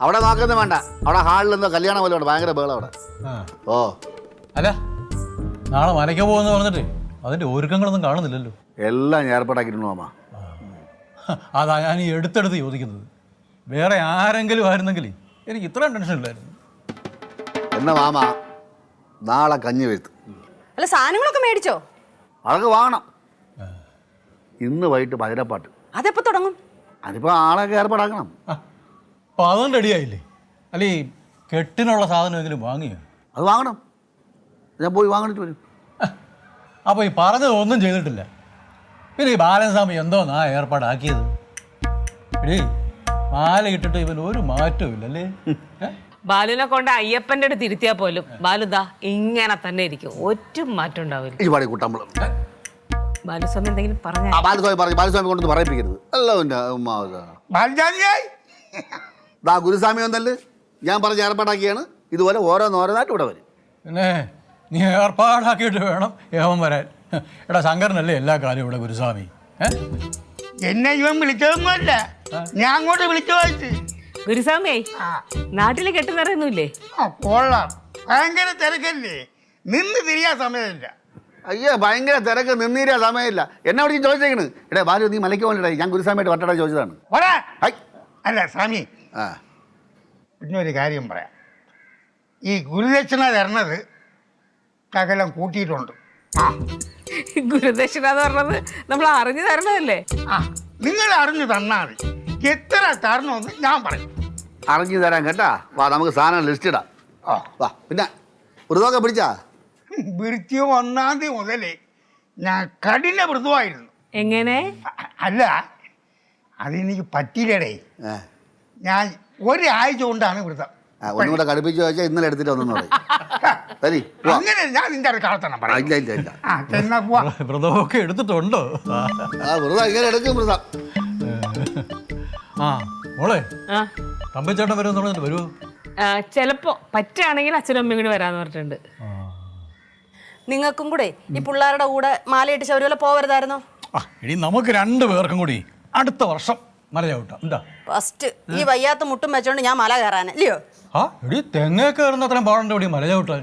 അവിടെ നോക്കുന്നത് വേണ്ട. അവിടെ ഹാളിൽ എന്തോ കല്യാണം പോലെ ഉണ്ട്. ഭയങ്കര ബേള അവിടെ. ഓ. അല്ല നാളെ വരയ്ക്കാൻ പോകുന്നു പറഞ്ഞിട്ട് അതിന്റെ ഒരുക്കങ്ങളൊന്നും കാണുന്നില്ലല്ലോ. എല്ലാം ഞാൻ അമ്മ മാമ. അതാ ഞാൻ ഈ എടുത്തെടുത്ത് ചോദിക്കുന്നത്. വേറെ ആരെങ്കിലും ആയിരുന്നെങ്കിൽ എനിക്ക് ഇത്രയും ടെൻഷൻ ഇല്ലായിരുന്നു. എന്നാ മാമ നാളെ കഞ്ഞി വരുത്തു. അല്ല സാധനങ്ങളൊക്കെ മേടിച്ചോ? അതൊക്കെ വാങ്ങണം. ഇന്ന് വൈകിട്ട് ഭജനപ്പാട്ട് അതെപ്പോ തുടങ്ങും? അതിപ്പോ ആളൊക്കെ ഏർപ്പാടാക്കണം. ആ. അപ്പോൾ അതും റെഡിയായില്ലേ? അല്ല ഈ കെട്ടിനുള്ള സാധനമെങ്കിലും വാങ്ങിയോ? അത് വാങ്ങണം. ഞാൻ പോയി വാങ്ങിട്ട് വരും. അപ്പോൾ ഈ പറഞ്ഞത് ഒന്നും ചെയ്തിട്ടില്ല. പിന്നെ ഈ ബാലൻസ്വാമി എന്തോന്നാ ഏർപ്പാടാക്കിയത്? എടീ മാല ഇട്ടിട്ട് ഇവൻ ഒരു മാറ്റവും ഇല്ലല്ലേ? ബാലുവിനെ കൊണ്ട് അയ്യപ്പന്റെ അടുത്ത് ഇരുത്തിയാ പോലും ബാലുദാ ഇങ്ങനെ തന്നെ ഇരിക്കും. ഒറ്റ മാറ്റം ഉണ്ടാവില്ല. ഈ പാടി കുട്ടമ്പളം ബാലുസ്വാമി എന്തെങ്കിലും പറഞ്ഞ ആ ബാലസ്വാമി പറഞ്ഞു ബാലുസ്വാമി കൊണ്ടൊന്ന് പറയിപ്പിക്കരുത്. അല്ല എന്റെ ഉമ്മാ. ദാ ഗുരുസ്വാമി ഒന്നല്ല ഞാൻ പറഞ്ഞ ഏർപ്പാടാക്കിയാണ്. ഇതുപോലെ ഓരോന്നോരോന്നായിട്ട് ഇവിടെ വരും. പിന്നെ നീ ഏർപ്പാടാക്കിയിട്ട് വേണം ഏവൻ വരാൻ. എടാ ശങ്കരനല്ലേ എല്ലാ കാലവും ഇവിടെ ഗുരുസ്വാമി? എന്നെ ഇവൻ വിളിച്ചതൊന്നുമല്ല. ഞാൻ അങ്ങോട്ട് വിളിച്ചു വായിച്ചു. ഗുരുസ്വാമിയെ നാട്ടിൽ കെട്ടു നിറയൊന്നുമില്ലേ ആ കൊള്ളാം. ഭയങ്കര തിരക്കല്ലേ? നിന്ന് തിരിയാൻ സമയമില്ല. അയ്യോ ഭയങ്കര തിരക്ക്. നിന്നീരാ സമയമില്ല. എന്നെ അവിടെ ചോദിച്ചേക്കണ്. എടേ ബാലു നീ മലയ്ക്ക് പോകണ്ടേ? ഞാൻ ഗുരുസ്വാമിയായിട്ട് വട്ടട ചോദിച്ചതാണ്. പോരാ അല്ല സ്വാമി പിന്നെ ഒരു കാര്യം പറയാം. ഈ ഗുരുദക്ഷിണ തരണത് ശകലം കൂട്ടിയിട്ടുണ്ട്. ആ ഗുരുദക്ഷിണ എന്ന് പറഞ്ഞത് നമ്മൾ അറിഞ്ഞു തരണതല്ലേ? ആ നിങ്ങൾ അറിഞ്ഞു തന്നാൽ മതി. എത്ര തരണമെന്ന് ഞാൻ പറയും. അറിഞ്ഞു തരാൻ കേട്ടാ. വാ നമുക്ക് സാധനം ലിസ്റ്റ് ഇടാം. ആ. വാ പിന്നെ ഒരു പിടിച്ചാ? വൃത്തി ഒന്നാം തീയതി മുതലേ ഞാൻ കഠിന മൃദുവായിരുന്നു. എങ്ങനെ? അല്ല അതെനിക്ക് പറ്റിയില്ലടേ. ഏ. ഞാൻ ഒരാഴ്ച കൊണ്ടാണ് വൃതം ആ, ഒന്നും കൂടെ കടുപ്പിച്ച് ചോദിച്ചാൽ ഇന്നലെ എടുത്തിട്ട് ഒന്നും പറയും. തരി പോവാം. അങ്ങനെ ഞാൻ നിന്റെ അടുത്ത് കളത്തണം ആ, പറയാം. ഇല്ല ഇല്ല ഇല്ല. ആ എന്നാ പോവാ. വ്രതമൊക്കെ എടുത്തിട്ടുണ്ടോ? ആ വെറുതെ ഇങ്ങനെ എടുക്കും വെറുതെ ആ മോളെ ആ. തമ്പിച്ചേട്ടൻ വരും പറഞ്ഞിട്ട് വരുമോ ആ, ചിലപ്പോ പറ്റുകയാണെങ്കിൽ അച്ഛനും അമ്മയും കൂടി വരാന്ന് പറഞ്ഞിട്ടുണ്ട്. നിങ്ങൾക്കും കൂടെ ഈ പിള്ളേരുടെ കൂടെ മാലയിട്ട് ശബരിമല പോവരുതായിരുന്നോ? ആ ഇനി നമുക്ക് രണ്ടു പേർക്കും കൂടി അടുത്ത വർഷം മല ചവിട്ടാം എന്താ? ഫസ്റ്റ് ഈ വയ്യാത്ത മുട്ടും വെച്ചോണ്ട് ഞാൻ മല കയറാൻ ആ എടി തെങ്ങേ കയറുന്ന അത്രയും പാടുണ്ട് മല ചവിട്ടാൻ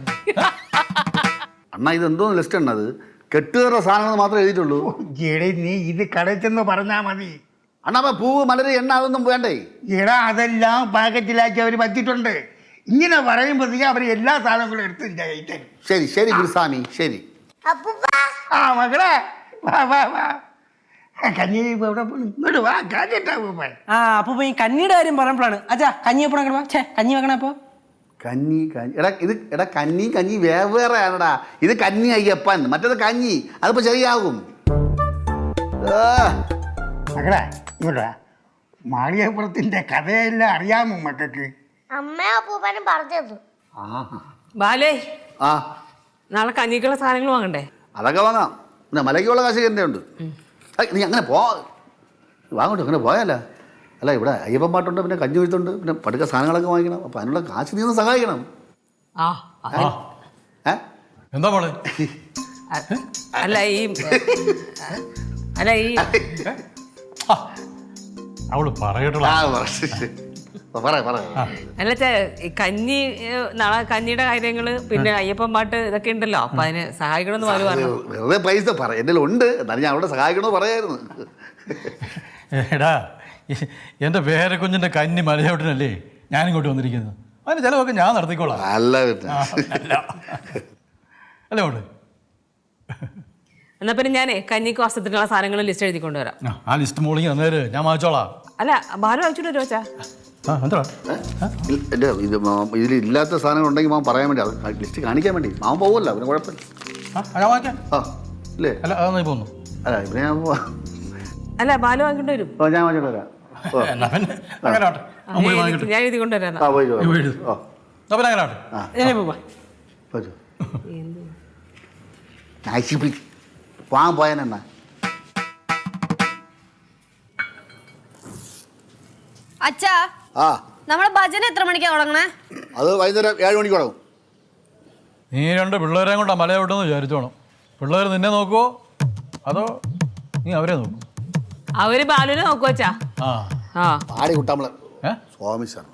അണ്ണാ ഇത് എന്തോ ലിസ്റ്റ് ഉണ്ടത് കെട്ടുകയറുന്ന സാധനങ്ങൾ മാത്രമേ എഴുതിയിട്ടുള്ളൂ. എടേ നീ ഇത് കടച്ചെന്ന് പറഞ്ഞാ മതി. അണ്ണാ അപ്പൊ പൂവ് മലര് എണ്ണ അതൊന്നും വേണ്ടേ? എടാ അതെല്ലാം പാക്കറ്റിലാക്കി അവർ പറ്റിയിട്ടുണ്ട്. ഇങ്ങനെ പറയുമ്പോഴത്തേക്ക് അവർ എല്ലാ സാധനങ്ങളും എടുത്ത് നിന്റെ കയ്യിൽ തരും ശരി ശരി ഗുരുസ്വാമി ശരി. ആ മകളെ വാ വാ വാ. കഞ്ഞി എവിടെ പോണു? ഇങ്ങോട്ട് വാ കാഞ്ഞിട്ടാ പോയി ആ അപ്പൊ ഈ കഞ്ഞിയുടെ കാര്യം പറഞ്ഞപ്പോഴാണ് അച്ഛാ കഞ്ഞി വെക്കണം അങ്ങോട്ട് വാ ഛേ കഞ്ഞി വെക്കണ അപ്പൊ. കഞ്ഞി കഞ്ഞി. എടാ ഇത് എടാ കഞ്ഞി കഞ്ഞി വേറെ ആണടാ ഇത് കഞ്ഞി അയ്യപ്പൻ മറ്റേത് കഞ്ഞി. അതിപ്പോ ചെറിയാകും ആ, മകളെ ഇങ്ങോട്ട് മാളികപ്പുറത്തിന്റെ കഥയെല്ലാം അറിയാമോ മക്കൾക്ക്? അമ്മയും അപ്പൂപ്പനും പറഞ്ഞു ബാലേ ആ. നാളെ കഞ്ഞിക്കുള്ള സാധനങ്ങൾ വാങ്ങണ്ടേ? അതൊക്കെ വാങ്ങാം. പിന്നെ മലയ്ക്കുള്ള കാശ് ഉണ്ട് നീ അങ്ങനെ പോ. വാങ്ങോട്ട് അങ്ങനെ പോയാലോ. അല്ല ഇവിടെ അയ്യപ്പൻ പാട്ടുണ്ട് പിന്നെ കഞ്ഞി വീഴ്ത്തുണ്ട് പിന്നെ പടുക്ക സാധനങ്ങളൊക്കെ വാങ്ങിക്കണം. അപ്പം അതിനുള്ള കാശ് നീ ഒന്ന് സഹായിക്കണം. എന്താ മോളെ? അല്ല ഈ അല്ല ഈ അവൾ പറയട്ടുള്ള ആ പറ പറ പറ. അല്ല കഞ്ഞി നാളെ കഞ്ഞിയുടെ കാര്യങ്ങൾ പിന്നെ അയ്യപ്പൻ പാട്ട് ഇതൊക്കെ ഉണ്ടല്ലോ. അപ്പൊ അതിന് സഹായിക്കണമെന്ന് പറഞ്ഞു. വെറുതെ പൈസ പറ എന്റെ ഉണ്ട്. എന്നാലും ഞാൻ അവിടെ സഹായിക്കണമെന്ന് പറയായിരുന്നു. എടാ ഈ- കുഞ്ഞിന്റെ കന്നി മലയോട്ടിനല്ലേ ഞാനിങ്ങോട്ട് വന്നിരിക്കുന്നത്. അതിന് ചിലവൊക്കെ ഞാൻ നടത്തിക്കോളാം. അല്ല അല്ല. അല്ലേ മോൾ. എന്നാ പിന്നെ ഞാനേ കഞ്ഞിക്ക് വസ്ത്രത്തിനുള്ള സാധനങ്ങൾ ലിസ്റ്റ് എഴുതി കൊണ്ടുവരാം ആ, ലിസ്റ്റ് മോളിങ് അന്നേര് ഞാൻ വാങ്ങിച്ചോളാം. അല്ല ബാലു അയച്ചിട്ട് വരുമോ ചാ ആ എന്താ? എന്റെ ഇത് ഇതിൽ ഇല്ലാത്ത സാധനങ്ങൾ ഉണ്ടെങ്കിൽ മാം പറയാൻ വേണ്ടി അത് ലിസ്റ്റ് കാണിക്കാൻ വേണ്ടി. മാം പോവല്ലോ പിന്നെ കുഴപ്പമില്ല. ആ ഇല്ലേ? അല്ല അതൊന്നും പോന്നു. അല്ല ഇവിടെ ഞാൻ അല്ല ബാലു വാങ്ങിക്കൊണ്ട് വരും. ഓ ഞാൻ വാങ്ങിക്കൊണ്ട് വരാം. ഞാൻ എഴുതി- കൊണ്ടുവരാം ആ പോയി. ഓ ഞാൻ പോവാ. പോയി നശിപ്പി വാങ്ങാൻ പോയാനെന്നാ അച്ഛാ ആ. ഭജന എത്ര മണിക്കാ തുടങ്ങണേ? അത് വൈകുന്നേരം ഏഴ് മണിക്ക് തുടങ്ങും. നീ രണ്ട് പിള്ളേരെയും കൊണ്ട് മല വിട്ടെന്ന് വിചാരിച്ചോണം പിള്ളേർ നിന്നെ നോക്കുവോ? അതോ നീ അവരെ നോക്കൂ? അവർ ബാലുവിനെ നോക്കുവച്ചാ ആ. ആ. പാടി കുട്ടാമ്പള ഏ? സ്വാമി ശർമ്മ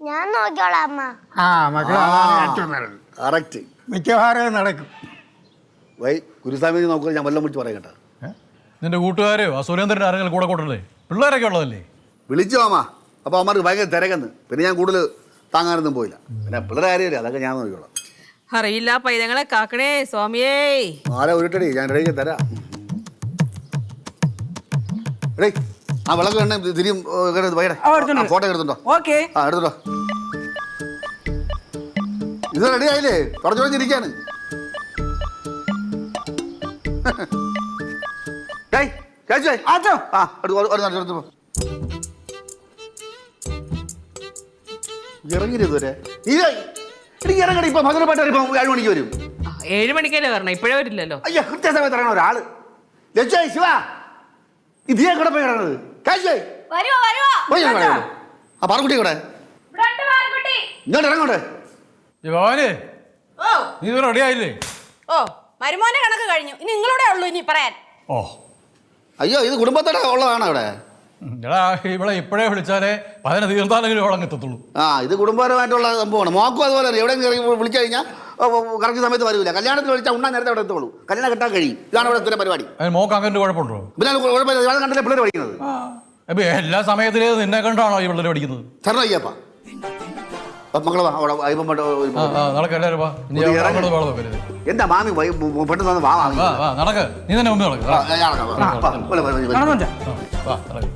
ഞാൻ നോക്കിയോളാം അമ്മ. ആ മക്കളെ അതാണ് ഏറ്റവും നല്ലത്. കറക്റ്റ്. മിക്കവാറും നടക്കും. വൈ ഗുരുസ്വാമി നോക്കുക ഞാൻ വല്ലതും വിളിച്ച് പറയാം കേട്ടോ. നിന്റെ കൂട്ടുകാരെയോ? ആ സുരേന്ദ്രൻ ആരെങ്കിലും കൂടെ കൂട്ടണ്ടേ പിള്ളേരൊക്കെ ഉള്ളതല്ലേ? വിളിച്ചു മാമാ അപ്പോൾ അവന്മാർക്ക് ഭയങ്കര തിരക്കെന്ന് പിന്നെ ഞാൻ കൂടുതൽ താങ്ങാനൊന്നും പോയില്ല. പിന്നെ പിള്ളേരെ കാര്യമില്ല? അതൊക്കെ ഞാൻ നോക്കിക്കോളാം. അറിയില്ല പൈതങ്ങളെ കാക്കണേ സ്വാമിയേ. ആരെ ഉരുട്ടടി? ഞാൻ റെഡിക്ക് തരാം. എടേ ആ വിളക്ക് എണ്ണ തിരിയും ഫോട്ടോ എടുത്തുണ്ടോ ഓക്കെ. ആ എടുത്തുണ്ടോ ഇത് റെഡി ആയില്ലേ? പറഞ്ഞു കുറച്ചിരിക്കാണ് ഇറങ്ങില്ല ഇതുവരെ? നീ ഇറങ്ങടി ഇപ്പൊ ഭദ്രപ്പെട്ട ഇപ്പൊ ഏഴ് മണിക്ക് വരും. ഏഴ് മണിക്കല്ലേ വരണം? ഇപ്പോഴേ വരില്ലല്ലോ. അയ്യോ കൃത്യസമയത്ത് ഇറങ്ങണ ഒരാൾ ലക്ഷ്യ ശിവ. ഇതേ കൂടെ പോയി കിടന്നത്? കാശേ വരുവോ വരുവോ? പോയി ഞാൻ കിടക്കുന്നത്. ആ പാറക്കുട്ടി കൂടെ ഇങ്ങോട്ട് ഇറങ്ങോട്ടെ ഭവാനെ ഓ. നീ റെഡി ആയില്ലേ? ഓ. മരുമോനെ കണക്ക് കഴിഞ്ഞു. ഇനി നിങ്ങളോടെ ഉള്ളൂ ഇനി പറയാൻ. ഓ. അയ്യോ ഇത് കുടുംബത്തോടെ ഉള്ളതാണ് അവിടെ എടാ ഇവിടെ ഇപ്പോഴേ വിളിച്ചാലേ പതിനെ തീർത്താലെങ്കിലും അവിടെ എത്തത്തുള്ളൂ. ആ ഇത് കുടുംബപരമായിട്ടുള്ള സംഭവമാണ്. മോക്കും അതുപോലെ എവിടെ വിളിച്ചു കഴിഞ്ഞാൽ കറക്റ്റ് സമയത്ത് വരില്ല കല്യാണത്തിന് വിളിച്ചാൽ ഉണ്ണാൻ നേരത്തെ അവിടെ എത്തുള്ളൂ. കല്യാണം കിട്ടാൻ കഴിയും. ഇതാണ് ഇവിടെ സ്ഥിരം പരിപാടി. അതിന് മോക്ക് അങ്ങനെ കുഴപ്പമുണ്ടോ? പിന്നെ കുഴപ്പമില്ല. കണ്ടില്ലേ പിള്ളേർ പഠിക്കുന്നത്? എല്ലാ സമയത്തിലേത് നിന്നെ കണ്ടാണോ ഈ പിള്ളേർ പഠിക്കുന്നത്? ശരണം എന്താ മാമി വൈ- പെട്ടെന്ന് വന്ന് വാ മാമി വാ. വാ നടക്ക്. നീ തന്നെ മുമ്പ് നടക്ക്. നടന്നു വാ നടക്ക്.